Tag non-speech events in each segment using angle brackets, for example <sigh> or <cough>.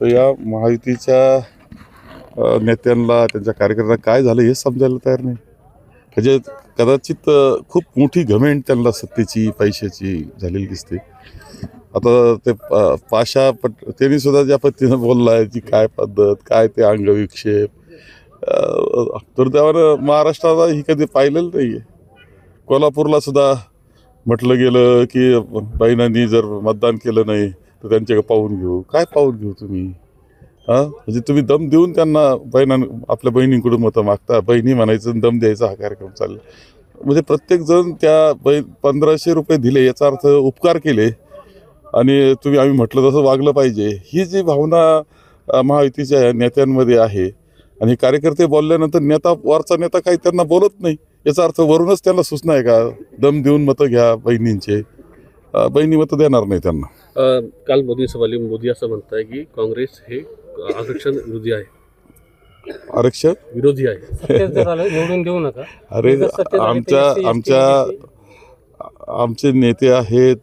तर या महायुतीच्या नेत्यांना त्यांच्या कार्यकर्त्यांना काय झालं हे समजायला तयार नाही. म्हणजे कदाचित खूप मोठी घमेंट त्यांना सत्तेची पैशाची झालेली दिसते. आता ते पाशा पट त्यांनी सुद्धा ज्या पद्धतीनं बोलला आहे की काय पद्धत काय ते अंगविक्षेप दुर्दैवानं महाराष्ट्राला ही कधी पाहिलेलं नाही आहे कोल्हापूरला सुद्धा म्हटलं गेलं की बहिणांनी जर मतदान केलं नाही तर त्यांच्याकडे पाहून घेऊ. काय पाहून घेऊ तुम्ही? हां? म्हणजे तुम्ही दम देऊन त्यांना बहिणां आपल्या बहिणींकडून मतं मागता. बहिणी म्हणायचं आणि दम द्यायचा हा कार्यक्रम चालला. म्हणजे प्रत्येकजण त्या बै पंधराशे रुपये दिले याचा अर्थ उपकार केले. आणि तुम्ही आम्ही म्हटलं तसं वागलं पाहिजे. ही जी भावना महायुतीच्या नेत्यांमध्ये आहे आणि कार्यकर्ते बोलल्यानंतर नेता वरचा नेता काही त्यांना बोलत नाही. याचा अर्थ वरूनच त्यांना सूचना आहे का? दम देऊन मतं घ्या बहिणींचे. बहिणी मतं देणार नाही त्यांना. अ, काल मोदी सभेला मोदी असं म्हणताय की काँग्रेस हे आरक्षण विरोधी आहे. आरक्षण? विरोधी आहे. सत्तेत जर आलं निवडून देऊ नका. अरे जर सत्तेत आले तर आमच्या SC, ST, आमच्या आमचे नेते आहेत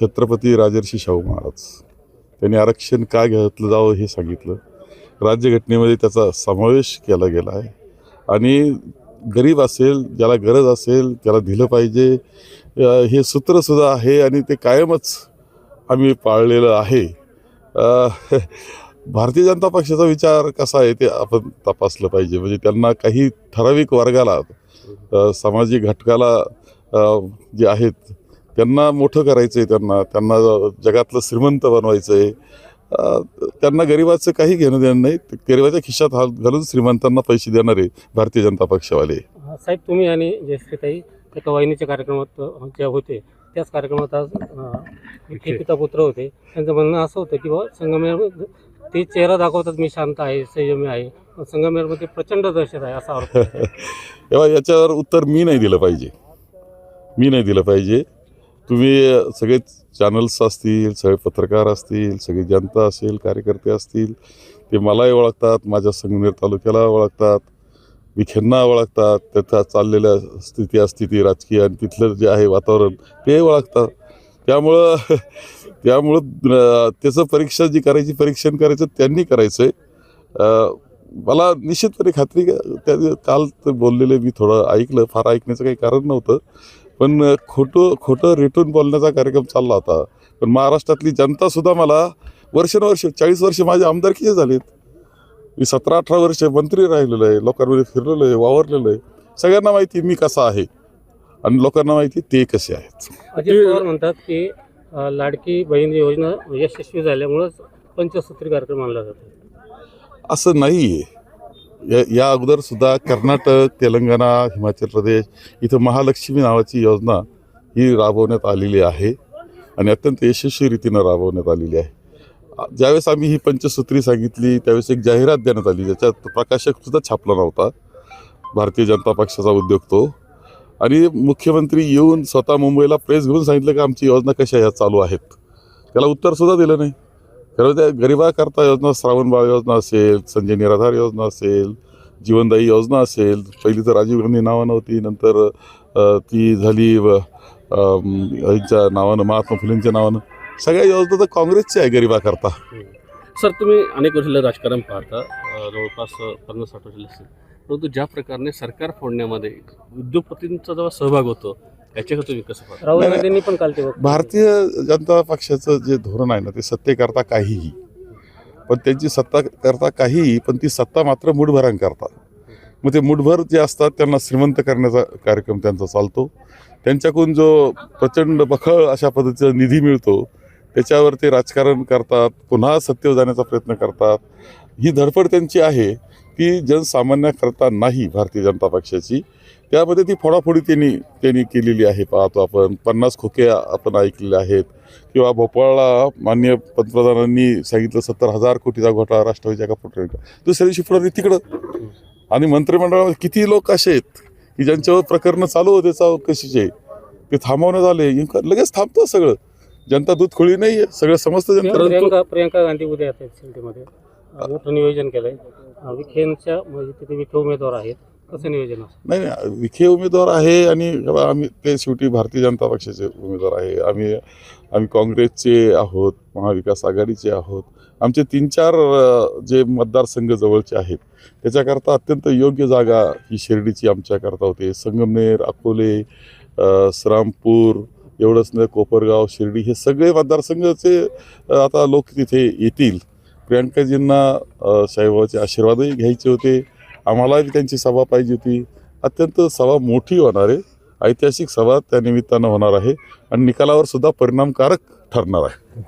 छत्रपती राजर्षी शाहू महाराज. त्यांनी आरक्षण का घेतलं जावं हे सांगितलं. राज्यघटनेमध्ये त्याचा समावेश केला गेला आहे. आणि गरीब असेल ज्याला गरज असेल त्याला दिलं पाहिजे. हे सूत्रसुद्धा आहे आणि ते कायमच आम्ही पाळलेलं आहे. <laughs> भारतीय जनता पक्षाचा विचार कसा आहे ते आपण तपासलं पाहिजे. म्हणजे त्यांना काही ठराविक वर्गाला सामाजिक घटकाला जे आहेत त्यांना मोठं करायचं आहे त्यांना. त्यांना जगातलं श्रीमंत बनवायचं आहे त्यांना गरिबाचं काही घेणं देणं नाही. गरिबाच्या खिशात हात घालून श्रीमंतांना पैसे देणारे भारतीय जनता पक्षवाले. साहेब तुम्ही आणि जयश्रीताई एका वाहिनीच्या कार्यक्रमात ज्या होते त्याच कार्यक्रमात आज पिता पुत्र होते. त्यांचं म्हणणं असं होतं की बाबा संगमेर ते चेहरा दाखवतात मी शांत आहे संयमी आहे. पण संगमेरमध्ये प्रचंड दहशत आहे असा आरोप. आहे. <laughs> तेव्हा याच्यावर उत्तर मी नाही दिलं पाहिजे. मी नाही दिलं पाहिजे. तुम्ही सगळे चॅनल्स असतील सगळे पत्रकार असतील सगळी जनता असेल कार्यकर्ते असतील ते मलाही ओळखतात माझ्या संगमनेर तालुक्याला ओळखतात विखेंना ओळखतात त्याचा चाललेल्या स्थिती अस्थिती राजकीय आणि तिथलं जे आहे वातावरण ते ओळखतात. त्यामुळं <laughs> त्यामुळं त्याचं परीक्षा जी करायची परीक्षण करायचं त्यांनी करायचं आहे मला निश्चितपणे खात्री त्या काल बोललेले मी थोडं ऐकलं फार ऐकण्याचं काही कारण नव्हतं. पण खोटं खोटं रेटून बोलण्याचा कार्यक्रम चालला होता. पण महाराष्ट्रातली जनतासुद्धा मला वर्षानुवर्ष चाळीस वर्ष माझे आमदारकीचे झालेत? मी सतरा अठरा वर्ष मंत्री राहिलेलो आहे लोकांमध्ये फिरलेलो आहे वावरलेलो आहे. सगळ्यांना माहिती मी कसा आहे आणि लोकांना माहिती ते कसे आहेत. अजित पवार म्हणतात की लाडकी बहीण योजना यशस्वी झाल्यामुळंच पंचसूत्री कार्यक्रम आणला जातो. असं नाही आहे या या अगोदरसुद्धा कर्नाटक तेलंगणा हिमाचल प्रदेश इथं महालक्ष्मी नावाची योजना ही राबवण्यात आलेली आहे आणि अत्यंत यशस्वी रीतीनं राबवण्यात आलेली आहे. ज्यावेळेस आम्ही ही पंचसूत्री सांगितली त्यावेळेस एक जाहिरात देण्यात आली ज्याच्यात प्रकाशकसुद्धा छापला नव्हता. भारतीय जनता पक्षाचा उद्योग तो. आणि मुख्यमंत्री येऊन स्वतः मुंबईला प्रेस घेऊन सांगितलं की आमची योजना कशा ह्या चालू आहेत. त्याला उत्तरसुद्धा दिलं नाही. खरं त्या गरिबाकरता योजना श्रावणबाळ योजना असेल संजय निराधार योजना असेल जीवनदायी योजना असेल पहिली तर राजीव गांधी नावानं होती नंतर ती झाली व, यांच्या नावानं महात्मा फुलेंच्या नावानं. सगळ्या योजना तर काँग्रेसच्या आहे गरिबाकरता. सर तुम्ही अनेक वर्षाला राजकारण पाहता जवळपास पन्नास साठ वर्षाला असेल. परंतु ज्या प्रकारे सरकार फोडण्यामध्ये उद्योगपतींचा जेव्हा सहभाग होतो याच्याकडे तुम्ही कसं पाहता? राहुल नाही, गांधींनी पण काल ते वक्तव्य भारतीय जनता पक्षाचं जे धोरण आहे ना ते सत्तेकरता काहीही. पण त्यांची सत्ता करता काहीही पण ती सत्ता मात्र मुठभरां करतात. मग ते मुठभर जे असतात त्यांना श्रीमंत करण्याचा कार्यक्रम त्यांचा चालतो. त्यांच्याकडून जो प्रचंड बखळ अशा पद्धतीचा निधी मिळतो त्याच्यावर ते राजकारण करतात पुन्हा सत्तेवर जाण्याचा प्रयत्न करतात. ही धडपड त्यांची आहे ती जनसामान्याकरता नाही भारतीय जनता पक्षाची. त्यामध्ये ती फोडाफोडी त्यांनी त्यांनी केलेली आहे. पाहतो आपण पन्नास खोके आपण ऐकलेले आहेत. किंवा भोपाळला मान्य पंतप्रधानांनी सांगितलं सत्तर हजार कोटीचा घोटाळा राष्ट्रवादीच्या एका पुढे दुसऱ्या दिवशी पुढे तिकडं. आणि मंत्रिमंडळामध्ये किती लोक असे आहेत की ज्यांच्यावर प्रकरणं चालू होते चौकशीचे. ते थांबवण्यात आले लगेच थांबतं सगळं. जनता दूध खोळी नाही आहे सगळं समजतं जनता प्रियंका गांधी उद्या मोठं नियोजन केलंय. विखेंच्या म्हणजे तिथे विखे उमेदवार आहेत. कसं नियोजन नाही नाही विखे उमेदवार आहे आणि आम्ही ते शेवटी भारतीय जनता पक्षाचे उमेदवार आहे. आम्ही आम्ही काँग्रेसचे आहोत महाविकास आघाडीचे आहोत. आमचे तीन चार जे मतदारसंघ जवळचे आहेत त्याच्याकरता अत्यंत योग्य जागा ही शिर्डीची आमच्याकरता होते. संगमनेर अकोले श्रामपूर एवढंच नाही कोपरगाव शिर्डी हे सगळे मतदारसंघाचे आता लोक तिथे येतील. प्रियांकाजींना अ, साईबाबाचे आशीर्वादही घ्यायचे होते. आम्हालाही त्यांची सभा पाहिजे होती. अत्यंत सभा मोठी होणार आहे. ऐतिहासिक सभा त्या निमित्तानं होणार आहे. आणि निकालावर सुद्धा परिणामकारक ठरणार आहे.